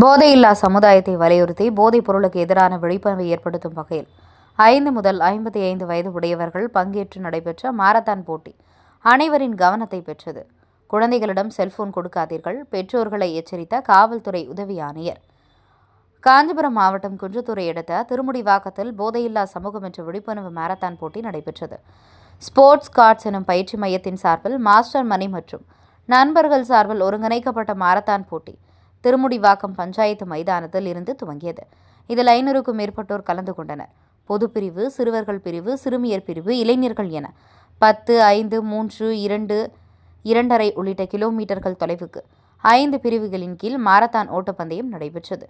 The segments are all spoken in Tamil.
போதையில்லா சமுதாயத்தை வலியுறுத்தி போதைப் பொருளுக்கு எதிரான விழிப்புணர்வை ஏற்படுத்தும் வகையில் ஐந்து முதல் ஐம்பத்தி ஐந்து வயது உடையவர்கள் பங்கேற்று நடைபெற்ற மாரத்தான் போட்டி அனைவரின் கவனத்தை பெற்றது. குழந்தைகளிடம் செல்போன் கொடுக்காதீர்கள். பெற்றோர்களை எச்சரித்த காவல்துறை உதவி ஆணையர். காஞ்சிபுரம் மாவட்டம் குன்றத்தூரை அடுத்த திருமுடிவாக்கத்தில் போதையில்லா சமூகம் என்ற விழிப்புணர்வு மாரத்தான் போட்டி நடைபெற்றது. ஸ்போர்ட்ஸ் கார்ட்ஸ் எனும் பயிற்சி மையத்தின் சார்பில் மாஸ்டர் மணி மற்றும் நண்பர்கள் சார்பில் ஒருங்கிணைக்கப்பட்ட மாரத்தான் போட்டி திருமுடிவாக்கம் பஞ்சாயத்து மைதானத்தில் இருந்து துவங்கியது. இதில் ஐநூறுக்கும் மேற்பட்டோர் கலந்து கொண்டனர். பொதுப்பிரிவு சிறுவர்கள் பிரிவு சிறுமியர் பிரிவு இளைஞர்கள் என பத்து ஐந்து மூன்று இரண்டு இரண்டரை உள்ளிட்ட கிலோமீட்டர்கள் தொலைவுக்கு ஐந்து பிரிவுகளின் கீழ் மாரத்தான் ஓட்டப்பந்தயம் நடைபெற்றது.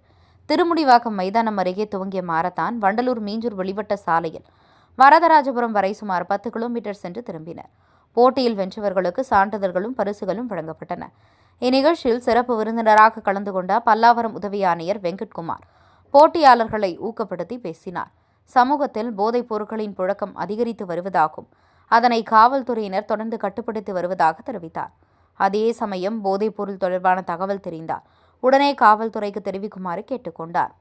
திருமுடிவாக்கம் மைதானம் அருகே துவங்கிய மாரத்தான் வண்டலூர் மீஞ்சூர் வெளிவட்ட சாலையில் வரதராஜபுரம் வரை சுமார் பத்து கிலோமீட்டர் சென்று திரும்பினர். போட்டியில் வென்றவர்களுக்கு சான்றிதழ்களும் பரிசுகளும் வழங்கப்பட்டன. இந்நிகழ்ச்சியில் சிறப்பு விருந்தினராக கலந்து கொண்ட பல்லாவரம் உதவி ஆணையர் வெங்கட்குமார் போட்டியாளர்களை ஊக்கப்படுத்தி பேசினார். சமூகத்தில் போதைப் பொருட்களின் புழக்கம் அதிகரித்து வருவதாகவும் அதனை காவல்துறையினர் தொடர்ந்து கட்டுப்படுத்தி வருவதாக தெரிவித்தார். அதே சமயம் போதைப் பொருள் தொடர்பான தகவல் தெரிந்தார். உடனே காவல்துறைக்கு தெரிவிக்குமாறு கேட்டுக்கொண்டார்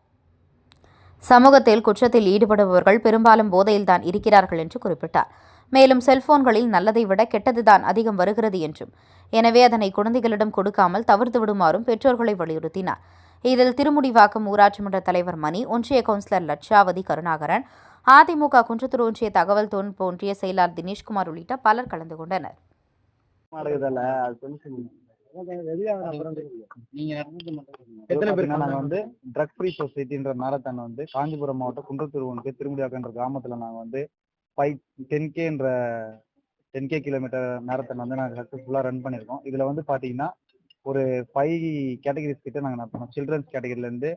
சமூகத்தில் குற்றத்தில் ஈடுபடுபவர்கள் பெரும்பாலும் போதையில்தான் இருக்கிறார்கள் என்று குறிப்பிட்டார். மேலும் செல்போன்களில் நல்லதை விட கெட்டதுதான் அதிகம் வருகிறது என்றும். எனவே அதனை குழந்தைகளிடம் கொடுக்காமல் தவிர்த்து விடுமாறும் பெற்றோர்களை வலியுறுத்தினார். இதில் திருமுடிவாக்கம் ஊராட்சி மன்ற தலைவர் மணி ஒன்றிய கவுன்சிலர் லட்சாவதி கருணாகரன் அதிமுக குன்றத்தூர் ஒன்றிய தகவல் தொழில்நுட்ப ஒன்றிய செயலாளர் தினேஷ்குமார் உள்ளிட்ட பலர் கலந்து கொண்டனர். நடக்குதுல்ல அது கொஞ்சம் நீங்க நடந்தது மட்டும் எத்தனை பேர் நாங்க வந்து ட்ரக் ஃப்ரீ சொசைட்டின்ற மேரத்தான் வந்து காஞ்சிபுரம் மாவட்டம் குன்றத்தூர் ஒன்று திருமுடியாக்கன்ற கிராமத்துல நாங்க வந்து ஃபைவ் டென் கேன்ற டென் கே கிலோமீட்டர் மேரத்தான் வந்து நாங்கள் சக்ஸஸ்ஃபுல்லாக ரன் பண்ணியிருக்கோம். இதில் வந்து பார்த்தீங்கன்னா ஒரு ஃபைவ் கேட்டகரிஸ் கிட்ட நாங்கள் நடத்தணும் children's கேட்டகரியிலேருந்து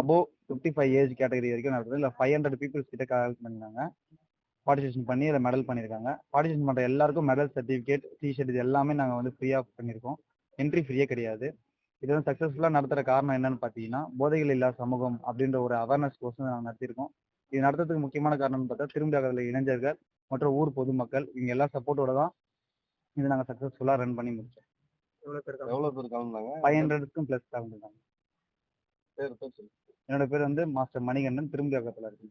above fifty five age category வரைக்கும் நடத்துறோம். இல்லை ஃபைவ் ஹண்ட்ரட் பீப்புள்ஸ் கிட்ட கலெக்ட் பண்ணிருந்தாங்க பார்ட்டிசிபேஷன் பண்ணி அதில் மெடல் பண்ணியிருக்காங்க பார்ட்டிசிபேஷன் பண்ணுற எல்லாருக்கும் மெடல் சர்டிஃபிகேட் டிஷர்ட் இது எல்லாமே நாங்கள் வந்து ஃப்ரீயாக பண்ணியிருக்கோம். என்ட்ரி ஃப்ரீயே கிடையாது. இது வந்து சக்ஸஸ்ஃபுல்லாக நடத்துகிற காரணம் என்னன்னு பார்த்தீங்கன்னா போதைகள் இல்லா சமூகம் அப்படின்ற ஒரு அவேர்னஸ் கோர்ஸ் நாங்கள் நடத்தியிருக்கோம். இது நடத்துறதுக்கு முக்கியமான காரணம்னு பார்த்தா திரும்பியாகல இளைஞர்கள் மற்றும் ஊர் பொதுமக்கள் இவங்க எல்லா சப்போர்ட்டோட தான் இது நாங்கள் சக்ஸஸ்ஃபுல்லாக ரன் பண்ணி முடிச்சோம். எவ்வளவு பேர் கலந்தாங்க? ஃபைவ் ஹண்ட்ரடுக்கும் ப்ளஸ் பேர் பேர் சொல்லு. என்னோட பேர் வந்து மாஸ்டர் மணிகண்டன் திரும்பியாக்கத்தில் இருக்கு.